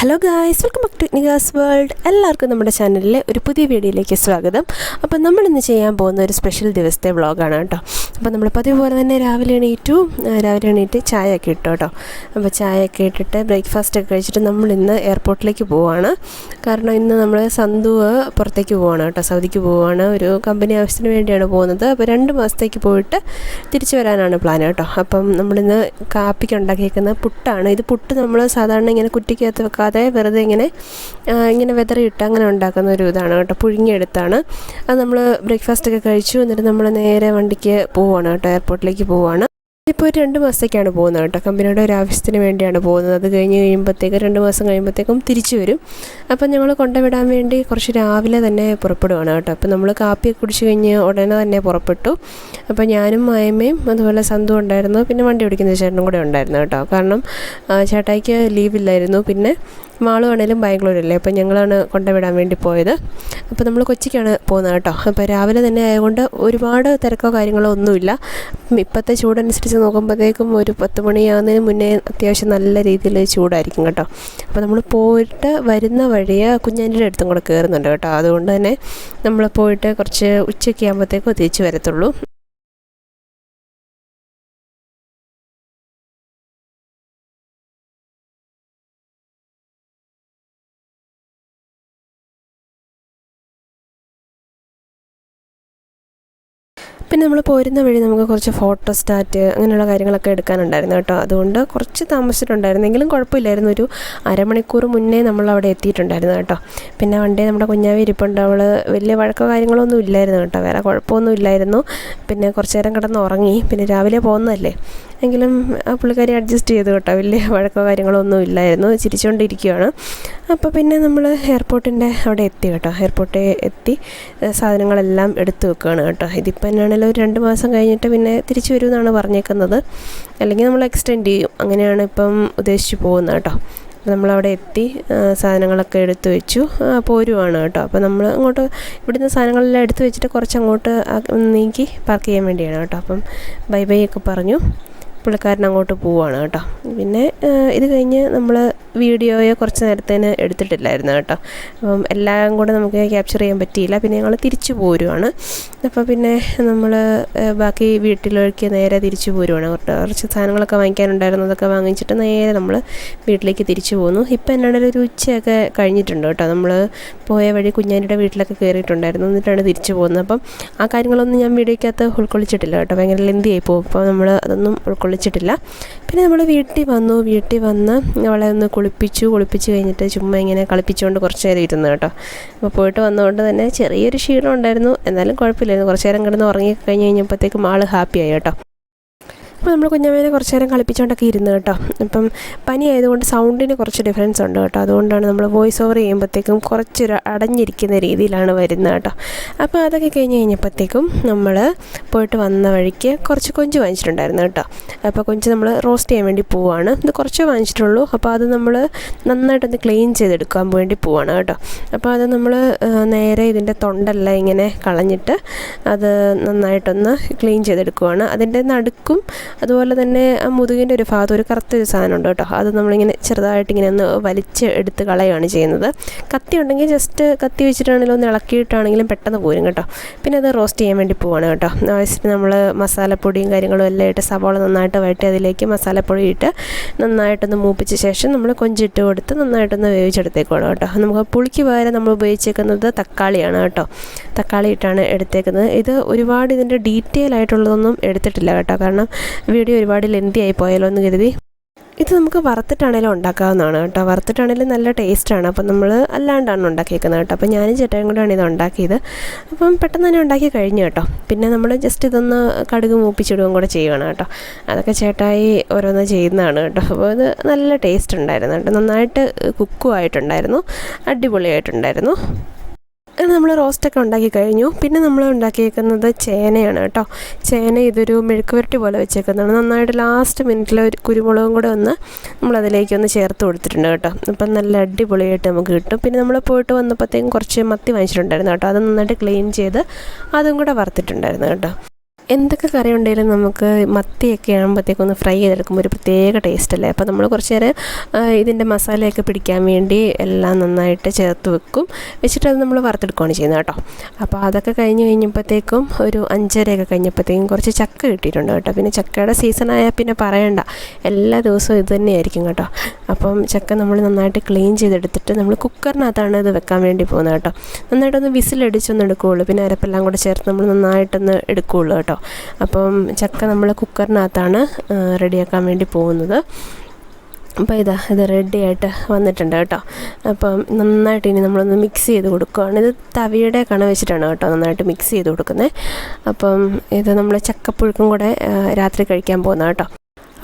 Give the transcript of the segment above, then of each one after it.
Hello guys welcome back to Nigas world എല്ലാവർക്കും നമ്മുടെ ചാനലിലെ ഒരു പുതിയ വീഡിയോയിലേക്ക് സ്വാഗതം. അപ്പോൾ നമ്മൾ ഇന്ന് ചെയ്യാൻ പോകുന്ന ഒരു സ്പെഷ്യൽ ദിവസത്തെ വ്ളോഗാണ് കേട്ടോ. അപ്പോൾ നമ്മൾ പതിവ് പോലെ തന്നെ രാവിലെ എണീറ്റു രാവിലെ എണീറ്റ് ചായ ഒക്കെ ഇട്ടു കേട്ടോ. അപ്പോൾ ചായ ഒക്കെ ഇട്ടിട്ട് ബ്രേക്ക്ഫാസ്റ്റ് ഒക്കെ കഴിച്ചിട്ട് നമ്മൾ ഇന്ന് എയർപോർട്ടിലേക്ക് പോവാണ്. കാരണം ഇന്ന് നമ്മൾ സന്തുവ് പുറത്തേക്ക് പോവാണ് കേട്ടോ. സൗദിക്ക് പോവാണ്. ഒരു കമ്പനി ആവശ്യത്തിന് വേണ്ടിയാണ് പോകുന്നത്. അപ്പോൾ രണ്ട് മാസത്തേക്ക് പോയിട്ട് തിരിച്ചു വരാനാണ് പ്ലാൻ കേട്ടോ. അപ്പം നമ്മളിന്ന് കാപ്പിക്ക് ഉണ്ടാക്കിയേക്കുന്ന പുട്ടാണ്. ഇത് പുട്ട് നമ്മൾ സാധാരണ ഇങ്ങനെ കുറ്റിക്കകത്ത് വെക്കാതെ വെറുതെ ഇങ്ങനെ ഇങ്ങനെ വെതറിയിട്ട് അങ്ങനെ ഉണ്ടാക്കുന്ന ഒരു ഇതാണ് കേട്ടോ പുഴുങ്ങിയെടുത്താണ്. അത് നമ്മൾ ബ്രേക്ക്ഫാസ്റ്റ് ഒക്കെ കഴിച്ചു എന്നിട്ട് നമ്മൾ നേരെ വണ്ടിക്ക് പോവുകയാണ് കേട്ടോ എയർപോർട്ടിലേക്ക് പോവുകയാണ് ഇപ്പോൾ ഒരു രണ്ട് മാസത്തേക്കാണ് പോകുന്നത് കേട്ടോ. കമ്പനിയുടെ ഒരു ആവശ്യത്തിന് വേണ്ടിയാണ് പോകുന്നത്. അത് കഴിഞ്ഞ് കഴിയുമ്പോഴത്തേക്ക് രണ്ട് മാസം കഴിയുമ്പോഴത്തേക്കും തിരിച്ചു വരും. അപ്പം ഞങ്ങൾ കൊണ്ടുവിടാൻ വേണ്ടി കുറച്ച് രാവിലെ തന്നെ പുറപ്പെടുവാണ് കേട്ടോ. അപ്പം നമ്മൾ കാപ്പി കുടിച്ച് കഴിഞ്ഞ് ഉടനെ തന്നെ പുറപ്പെട്ടു. അപ്പോൾ ഞാനും മായമ്മയും അതുപോലെ സന്തു ഉണ്ടായിരുന്നു. പിന്നെ വണ്ടി ഓടിക്കുന്ന ചേട്ടനും കൂടെ ഉണ്ടായിരുന്നു കേട്ടോ. കാരണം ചേട്ടായിക്ക് ലീവില്ലായിരുന്നു പിന്നെ മാളും ആണേലും ബാംഗ്ലൂരല്ലേ? അപ്പം ഞങ്ങളാണ് കൊണ്ടുവിടാൻ വേണ്ടി പോയത്. അപ്പോൾ നമ്മൾ കൊച്ചിക്കാണ് പോകുന്നത് കേട്ടോ. അപ്പോൾ രാവിലെ തന്നെ ആയതുകൊണ്ട് ഒരുപാട് തിരക്കോ കാര്യങ്ങളോ ഒന്നുമില്ല. ഇപ്പോഴത്തെ ചൂടനുസരിച്ച് നോക്കുമ്പോഴത്തേക്കും ഒരു പത്ത് മണിയാകുന്നതിന് മുന്നേ അത്യാവശ്യം നല്ല രീതിയിൽ ചൂടായിരിക്കും കേട്ടോ. അപ്പോൾ നമ്മൾ പോയിട്ട് വരുന്ന വഴിയെ കുഞ്ഞാന്റെ അടുത്തും കൂടെ കയറുന്നുണ്ട് കേട്ടോ. അതുകൊണ്ട് തന്നെ നമ്മൾ പോയിട്ട് കുറച്ച് ഉച്ചയ്ക്ക് ആകുമ്പോഴത്തേക്കും തിരിച്ച് വരത്തുള്ളൂ. പിന്നെ നമ്മൾ പോരുന്ന വഴി നമുക്ക് കുറച്ച് ഫോട്ടോ സ്റ്റാറ്റ് അങ്ങനെയുള്ള കാര്യങ്ങളൊക്കെ എടുക്കാനുണ്ടായിരുന്നു കേട്ടോ. അതുകൊണ്ട് കുറച്ച് താമസിച്ചിട്ടുണ്ടായിരുന്നെങ്കിലും കുഴപ്പമില്ലായിരുന്നു. ഒരു അരമണിക്കൂർ മുന്നേ നമ്മൾ അവിടെ എത്തിയിട്ടുണ്ടായിരുന്നു കേട്ടോ. പിന്നെ വണ്ടി നമ്മുടെ കുഞ്ഞാവി ഇരിപ്പുണ്ട്. അവൾ വലിയ വഴക്കോ കാര്യങ്ങളൊന്നും ഇല്ലായിരുന്നു കേട്ടോ. വേറെ കുഴപ്പമൊന്നും ഇല്ലായിരുന്നു. പിന്നെ കുറച്ച് നേരം കിടന്ന് ഉറങ്ങി. പിന്നെ രാവിലെ പോകുന്നതല്ലേ. എങ്കിലും പുള്ളിക്കാരി അഡ്ജസ്റ്റ് ചെയ്തു കേട്ടോ. വലിയ വഴക്കോ കാര്യങ്ങളോ ഒന്നും ഇല്ലായിരുന്നു. ചിരിച്ചുകൊണ്ടിരിക്കുകയാണ് അപ്പോൾ പിന്നെ നമ്മൾ എയർപോർട്ടിന്റെ അവിടെ എത്തി കേട്ടോ. എയർപോർട്ടിൽ എത്തി സാധനങ്ങളെല്ലാം എടുത്തു വെക്കുകയാണ് കേട്ടോ. ഇതിപ്പോൾ എന്നാണെങ്കിലും ഒരു രണ്ട് മാസം കഴിഞ്ഞിട്ട് പിന്നെ തിരിച്ചു വരുമെന്നാണ് പറഞ്ഞേക്കുന്നത്. അല്ലെങ്കിൽ നമ്മൾ എക്സ്റ്റെൻഡ് ചെയ്യും. അങ്ങനെയാണ് ഇപ്പം ഉദ്ദേശിച്ച് പോകുന്നത് കേട്ടോ. നമ്മളവിടെ എത്തി സാധനങ്ങളൊക്കെ എടുത്തു വെച്ചു പോരുവാണ് കേട്ടോ. അപ്പോൾ നമ്മൾ അങ്ങോട്ട് ഇവിടുന്ന് സാധനങ്ങളെല്ലാം എടുത്തു വെച്ചിട്ട് കുറച്ച് അങ്ങോട്ട് നീക്കി പാർക്ക് ചെയ്യാൻ വേണ്ടിയാണ് കേട്ടോ. അപ്പം ബൈ ബൈ ഒക്കെ പറഞ്ഞു. പുള്ളിക്കാരൻ അങ്ങോട്ട് പോവാണ് കേട്ടോ. പിന്നെ ഇത് കഴിഞ്ഞ് നമ്മൾ വീഡിയോയെ കുറച്ച് നേരത്തേന് എടുത്തിട്ടില്ലായിരുന്നു കേട്ടോ. അപ്പം എല്ലാം കൂടെ നമുക്ക് ക്യാപ്ചർ ചെയ്യാൻ പറ്റിയില്ല. പിന്നെ ഞങ്ങൾ തിരിച്ചു പോരുവാണ്. അപ്പോൾ പിന്നെ നമ്മൾ ബാക്കി വീട്ടിലേക്ക് നേരെ തിരിച്ചു പോരുവാണ്. കുറച്ച് സാധനങ്ങളൊക്കെ വാങ്ങിക്കാനുണ്ടായിരുന്നു. അതൊക്കെ വാങ്ങിച്ചിട്ട് നേരെ നമ്മൾ വീട്ടിലേക്ക് തിരിച്ചു പോന്നു. ഇപ്പം എന്നാണെങ്കിൽ ഒരു ഉച്ചയൊക്കെ കഴിഞ്ഞിട്ടുണ്ട് കേട്ടോ. നമ്മൾ പോയ വഴി കുഞ്ഞാനിയുടെ വീട്ടിലൊക്കെ കയറിയിട്ടുണ്ടായിരുന്നു എന്നിട്ടാണ് തിരിച്ചു പോകുന്നത്. അപ്പം ആ കാര്യങ്ങളൊന്നും ഞാൻ വീഡിയോയ്ക്കകത്ത് ഉൾക്കൊള്ളിച്ചിട്ടില്ല കേട്ടോ. ഭയങ്കര ലെന്തിയായി പോകും. അപ്പോൾ നമ്മൾ അതൊന്നും ഉൾക്കൊള്ളിച്ചിട്ടില്ല പിന്നെ നമ്മൾ വീട്ടിൽ വന്നു. വീട്ടിൽ വന്ന് അവളെ ഒന്ന് കുളിപ്പിച്ചു. കുളിപ്പിച്ച് കഴിഞ്ഞിട്ട് ചുമ്മാ ഇങ്ങനെ കളിപ്പിച്ചുകൊണ്ട് കുറച്ച് നേരം ഇരുന്നു കേട്ടോ. അപ്പോൾ പോയിട്ട് വന്നതുകൊണ്ട് തന്നെ ചെറിയൊരു ക്ഷീണം ഉണ്ടായിരുന്നു. എന്നാലും കുഴപ്പമില്ലായിരുന്നു. കുറച്ച് നേരം കിടന്ന് ഉറങ്ങി കഴിഞ്ഞ് കഴിഞ്ഞപ്പോഴത്തേക്കും ആൾ ഹാപ്പിയായി കേട്ടോ. അപ്പോൾ നമ്മൾ കുഞ്ഞമ്മേനെ കുറച്ച് നേരം കളിപ്പിച്ചുകൊണ്ടൊക്കെ ഇരുന്ന് കേട്ടോ. ഇപ്പം പനി ആയതുകൊണ്ട് സൗണ്ടിന് കുറച്ച് ഡിഫറൻസ് ഉണ്ട് കേട്ടോ. അതുകൊണ്ടാണ് നമ്മൾ വോയിസ് ഓവർ ചെയ്യുമ്പോഴത്തേക്കും കുറച്ചൊരു അടഞ്ഞിരിക്കുന്ന രീതിയിലാണ് വരുന്നത് കേട്ടോ. അപ്പോൾ അതൊക്കെ കഴിഞ്ഞ് കഴിഞ്ഞപ്പോഴത്തേക്കും നമ്മൾ പോയിട്ട് വന്ന വഴിക്ക് കുറച്ച് കൊഞ്ച് വാങ്ങിച്ചിട്ടുണ്ടായിരുന്നു കേട്ടോ. അപ്പോൾ കൊഞ്ച് നമ്മൾ റോസ്റ്റ് ചെയ്യാൻ വേണ്ടി പോവുകയാണ് ഇത് കുറച്ച് വാങ്ങിച്ചിട്ടുള്ളൂ. അപ്പോൾ അത് നമ്മൾ നന്നായിട്ടൊന്ന് ക്ലീൻ ചെയ്തെടുക്കാൻ വേണ്ടി പോവാണ് കേട്ടോ. അപ്പോൾ അത് നമ്മൾ നേരെ ഇതിന്റെ തൊണ്ടെല്ലാം ഇങ്ങനെ കളഞ്ഞിട്ട് അത് നന്നായിട്ടൊന്ന് ക്ലീൻ ചെയ്തെടുക്കുവാണ്. അതിന്റെ നടുക്കും അതുപോലെ തന്നെ മുതുകിന്റെ ഒരു ഭാഗത്ത് ഒരു കറുത്തൊരു സാധനമുണ്ട് കേട്ടോ. അത് നമ്മളിങ്ങനെ ചെറുതായിട്ട് ഇങ്ങനെ ഒന്ന് വലിച്ച് എടുത്ത് കളയുകയാണ് ചെയ്യുന്നത്. കത്തി ഉണ്ടെങ്കിൽ ജസ്റ്റ് കത്തി വെച്ചിട്ടാണെങ്കിലും ഒന്ന് ഇളക്കിയിട്ടാണെങ്കിലും പെട്ടെന്ന് പോരും കേട്ടോ. പിന്നെ അത് റോസ്റ്റ് ചെയ്യാൻ വേണ്ടി പോവാണ് കേട്ടോ. വെച്ചിട്ട് നമ്മൾ മസാലപ്പൊടിയും കാര്യങ്ങളും എല്ലാം ഇട്ട് സവാള നന്നായിട്ട് വഴറ്റി അതിലേക്ക് മസാലപ്പൊടി ഇട്ട് നന്നായിട്ടൊന്ന് മൂപ്പിച്ച ശേഷം നമ്മൾ കൊഞ്ചിട്ട് കൊടുത്ത് നന്നായിട്ടൊന്ന് വേവിച്ചെടുത്തേക്കുവാണ് കേട്ടോ. നമുക്ക് പുളിക്ക് പകരം നമ്മൾ ഉപയോഗിച്ചേക്കുന്നത് തക്കാളിയാണ് കേട്ടോ. തക്കാളി ഇട്ടാണ് എടുത്തേക്കുന്നത്. ഇത് ഒരുപാട് ഇതിന്റെ ഡീറ്റെയിൽ ആയിട്ടുള്ളതൊന്നും എടുത്തിട്ടില്ല കേട്ടോ. കാരണം വീഡിയോ ഒരുപാട് ലെന്തി ആയി പോയാലോ എന്ന് കരുതി. ഇത് നമുക്ക് വറുത്തിട്ടാണേലും ഉണ്ടാക്കാവുന്നതാണ് കേട്ടോ. വറുത്തിട്ടാണേലും നല്ല ടേസ്റ്റാണ് അപ്പം നമ്മൾ അല്ലാണ്ടാണ് ഉണ്ടാക്കിയേക്കുന്നത് കേട്ടോ. അപ്പം ഞാനും ചേട്ടായും കൂടെയാണ് ഇത് ഉണ്ടാക്കിയത്. അപ്പം പെട്ടെന്ന് തന്നെ ഉണ്ടാക്കി കഴിഞ്ഞു കേട്ടോ. പിന്നെ നമ്മൾ ജസ്റ്റ് ഇതൊന്ന് കടുക് മൂപ്പിച്ചിടുകയും കൂടെ ചെയ്യുകയാണ് കേട്ടോ. അതൊക്കെ ചേട്ടായി ഓരോന്ന് ചെയ്യുന്നതാണ് കേട്ടോ. അപ്പോൾ ഇത് നല്ല ടേസ്റ്റ് ഉണ്ടായിരുന്നു കേട്ടോ. നന്നായിട്ട് കുക്കും ആയിട്ടുണ്ടായിരുന്നു. അടിപൊളിയായിട്ടുണ്ടായിരുന്നു. അങ്ങനെ നമ്മൾ റോസ്റ്റൊക്കെ ഉണ്ടാക്കി കഴിഞ്ഞു. പിന്നെ നമ്മൾ ഉണ്ടാക്കിയേക്കുന്നത് ചേനയാണ് കേട്ടോ. ചേന ഇതൊരു മെഴുക്ക് പുരട്ടി പോലെ വെച്ചേക്കുന്നതാണ്. നന്നായിട്ട് ലാസ്റ്റ് മിനിറ്റിൽ ഒരു കുരുമുളകും കൂടെ ഒന്ന് നമ്മളതിലേക്ക് ഒന്ന് ചേർത്ത് കൊടുത്തിട്ടുണ്ട് കേട്ടോ. അപ്പം നല്ല അടിപൊളിയായിട്ട് നമുക്ക് കിട്ടും. പിന്നെ നമ്മൾ പോയിട്ട് വന്നപ്പോഴത്തേക്കും കുറച്ച് മത്തി വാങ്ങിച്ചിട്ടുണ്ടായിരുന്നു കേട്ടോ. അത് നന്നായിട്ട് ക്ലീൻ ചെയ്ത് അതും കൂടെ വറുത്തിട്ടുണ്ടായിരുന്നു കേട്ടോ. എന്തൊക്കെ കറി ഉണ്ടെങ്കിലും നമുക്ക് മത്തിയൊക്കെ ആകുമ്പോഴത്തേക്കൊന്ന് ഫ്രൈ ചെയ്തെടുക്കുമ്പോൾ ഒരു പ്രത്യേക ടേസ്റ്റ് അല്ലേ? അപ്പോൾ നമ്മൾ കുറച്ച് നേരം ഇതിന്റെ മസാലയൊക്കെ പിടിക്കാൻ വേണ്ടി എല്ലാം നന്നായിട്ട് ചേർത്ത് വെക്കും. വെച്ചിട്ട് അത് നമ്മൾ വറുത്തെടുക്കുകയാണ് ചെയ്യുന്നത് കേട്ടോ. അപ്പോൾ അതൊക്കെ കഴിഞ്ഞ് കഴിഞ്ഞപ്പോഴത്തേക്കും ഒരു അഞ്ചരയൊക്കെ കഴിഞ്ഞപ്പോഴത്തേക്കും കുറച്ച് ചക്ക കിട്ടിയിട്ടുണ്ട് കേട്ടോ. പിന്നെ ചക്കയുടെ സീസൺ സീസണായാൽ പിന്നെ പറയണ്ട. എല്ലാ ദിവസവും ഇത് തന്നെയായിരിക്കും കേട്ടോ. അപ്പം ചക്ക നമ്മൾ നന്നായിട്ട് ക്ലീൻ ചെയ്തെടുത്തിട്ട് നമ്മൾ കുക്കറിനകത്താണ് ഇത് വെക്കാൻ വേണ്ടി പോകുന്നത് കേട്ടോ. നന്നായിട്ടൊന്ന് വിസിലടിച്ചൊന്ന് എടുക്കുകയുള്ളൂ. പിന്നെ അരപ്പെല്ലാം കൂടെ ചേർത്ത് നമ്മൾ നന്നായിട്ടൊന്ന് എടുക്കുകയുള്ളൂ കേട്ടോ. അപ്പം ചക്ക നമ്മൾ കുക്കറിനകത്താണ് റെഡിയാക്കാൻ വേണ്ടി പോകുന്നത്. അപ്പോൾ ഇതാ ഇത് റെഡി ആയിട്ട് വന്നിട്ടുണ്ട് കേട്ടോ. അപ്പം നന്നായിട്ട് ഇനി നമ്മളൊന്ന് മിക്സ് ചെയ്ത് കൊടുക്കുകയാണ് ഇത് തവിയുടെ കണ വെച്ചിട്ടാണ് കേട്ടോ നന്നായിട്ട് മിക്സ് ചെയ്ത് കൊടുക്കുന്നത്. അപ്പം ഇത് നമ്മൾ ചക്കപ്പുഴുക്കും കൂടെ രാത്രി കഴിക്കാൻ പോകുന്നത് കേട്ടോ.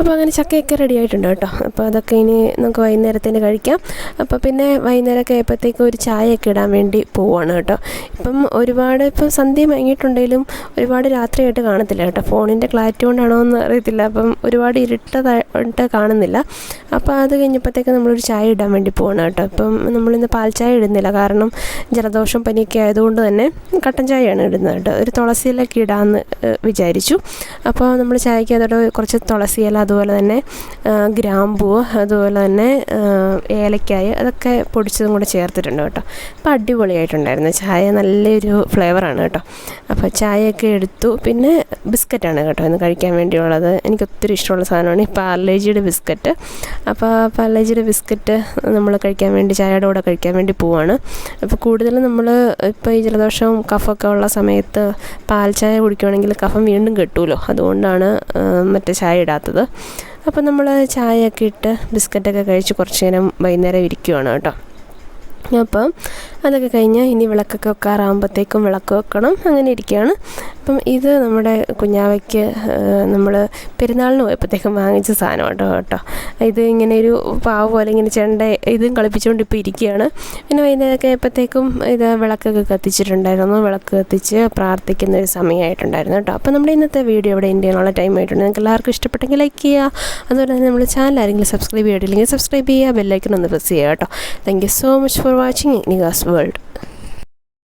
അപ്പോൾ അങ്ങനെ ചക്കയൊക്കെ റെഡി ആയിട്ടുണ്ട് കേട്ടോ. അപ്പോൾ അതൊക്കെ ഇനി നമുക്ക് വൈകുന്നേരത്തിന് കഴിക്കാം. അപ്പോൾ പിന്നെ വൈകുന്നേരമൊക്കെ ആയപ്പോഴത്തേക്കും ഒരു ചായയൊക്കെ ഇടാൻ വേണ്ടി പോവുകയാണ് കേട്ടോ. ഇപ്പം ഒരുപാട് ഇപ്പം സന്ധ്യ മയങ്ങിയിട്ടുണ്ടെങ്കിലും ഒരുപാട് രാത്രിയായിട്ട് കാണത്തില്ല കേട്ടോ. ഫോണിന്റെ ക്ലാരിറ്റി കൊണ്ടാണോ എന്ന് അറിയത്തില്ല. അപ്പം ഒരുപാട് ഇരുട്ടതായിട്ട് കാണുന്നില്ല. അപ്പോൾ അത് കഴിഞ്ഞപ്പോഴത്തേക്ക് നമ്മളൊരു ചായ ഇടാൻ വേണ്ടി പോവാണ് കേട്ടോ. ഇപ്പം നമ്മളിന്ന് പാൽ ചായ ഇടുന്നില്ല. കാരണം ജലദോഷം പനിയൊക്കെ ആയതുകൊണ്ട് തന്നെ കട്ടൻ ചായയാണ് ഇടുന്നത് കേട്ടോ. ഒരു തുളസിയിലൊക്കെ ഇടാമെന്ന് വിചാരിച്ചു. അപ്പോൾ നമ്മൾ ചായക്ക് അതോടെ കുറച്ച് തുളസിയില അതുപോലെ തന്നെ ഗ്രാമ്പൂ അതുപോലെ തന്നെ ഏലക്കായ അതൊക്കെ പൊടിച്ചതും കൂടെ ചേർത്തിട്ടുണ്ട് കേട്ടോ. അപ്പോൾ അടിപൊളിയായിട്ടുണ്ടായിരുന്നു. ചായ നല്ലൊരു ഫ്ലേവറാണ് കേട്ടോ. അപ്പോൾ ചായയൊക്കെ എടുത്തു. പിന്നെ ബിസ്ക്കറ്റാണ് കേട്ടോ ഇന്ന് കഴിക്കാൻ വേണ്ടിയുള്ളത്. എനിക്ക് ഒത്തിരി ഇഷ്ടമുള്ള സാധനമാണ് ഈ പാർലേജിയുടെ ബിസ്ക്കറ്റ്. അപ്പോൾ പാർലേജിയുടെ ബിസ്ക്കറ്റ് നമ്മൾ കഴിക്കാൻ വേണ്ടി ചായയുടെ കൂടെ കഴിക്കാൻ വേണ്ടി പോവാണ്. അപ്പോൾ കൂടുതലും നമ്മൾ ഇപ്പോൾ ഈ ജലദോഷവും കഫമൊക്കെ ഉള്ള സമയത്ത് പാൽ ചായ കുടിക്കുകയാണെങ്കിൽ കഫം വീണ്ടും കെട്ടുമല്ലോ അതുകൊണ്ടാണ് മറ്റേ ചായ ഇടാത്തത്. അപ്പോൾ നമ്മൾ ചായയൊക്കെ ഇട്ട് ബിസ്ക്കറ്റൊക്കെ കഴിച്ച് കുറച്ച് നേരം വൈകുന്നേരം ഇരിക്കുവാണ് കേട്ടോ. അപ്പം അതൊക്കെ കഴിഞ്ഞാൽ ഇനി വിളക്കൊക്കെ വെക്കാറാകുമ്പോഴത്തേക്കും വിളക്ക് വെക്കണം. അങ്ങനെ ഇരിക്കുകയാണ് അപ്പം ഇത് നമ്മുടെ കുഞ്ഞാവയ്ക്ക് നമ്മൾ പെരുന്നാളിന് പോയപ്പോഴത്തേക്കും വാങ്ങിച്ച സാധനം കേട്ടോ. കേട്ടോ ഇത് ഇങ്ങനെ ഒരു പാവ് പോലെ ഇങ്ങനെ ചെണ്ട ഇതും കളിപ്പിച്ചുകൊണ്ട് ഇപ്പോൾ ഇരിക്കുകയാണ് പിന്നെ വൈകുന്നേരമൊക്കെ ആയപ്പോഴത്തേക്കും ഇത് വിളക്കൊക്കെ കത്തിച്ചിട്ടുണ്ടായിരുന്നു. വിളക്ക് കത്തിച്ച് പ്രാർത്ഥിക്കുന്ന ഒരു സമയമായിട്ടുണ്ടായിരുന്നു കേട്ടോ. അപ്പോൾ നമ്മുടെ ഇന്നത്തെ വീഡിയോ ഇവിടെ എന്റെ ചെയ്യാനുള്ള ടൈം ആയിട്ടുണ്ട്. നിങ്ങൾക്ക് എല്ലാവർക്കും ഇഷ്ടപ്പെട്ടെങ്കിൽ ലൈക്ക് ചെയ്യുക. അതുപോലെ തന്നെ നമ്മുടെ ചാനൽ ആരെങ്കിലും സബ്സ്ക്രൈബ് ചെയ്തിട്ടില്ലെങ്കിൽ സബ്സ്ക്രൈബ് ചെയ്യുക. ബെല്ലൈക്കൺ ഒന്ന് പ്രസ് ചെയ്യുക കേട്ടോ. Thank you so much for watching Nigas world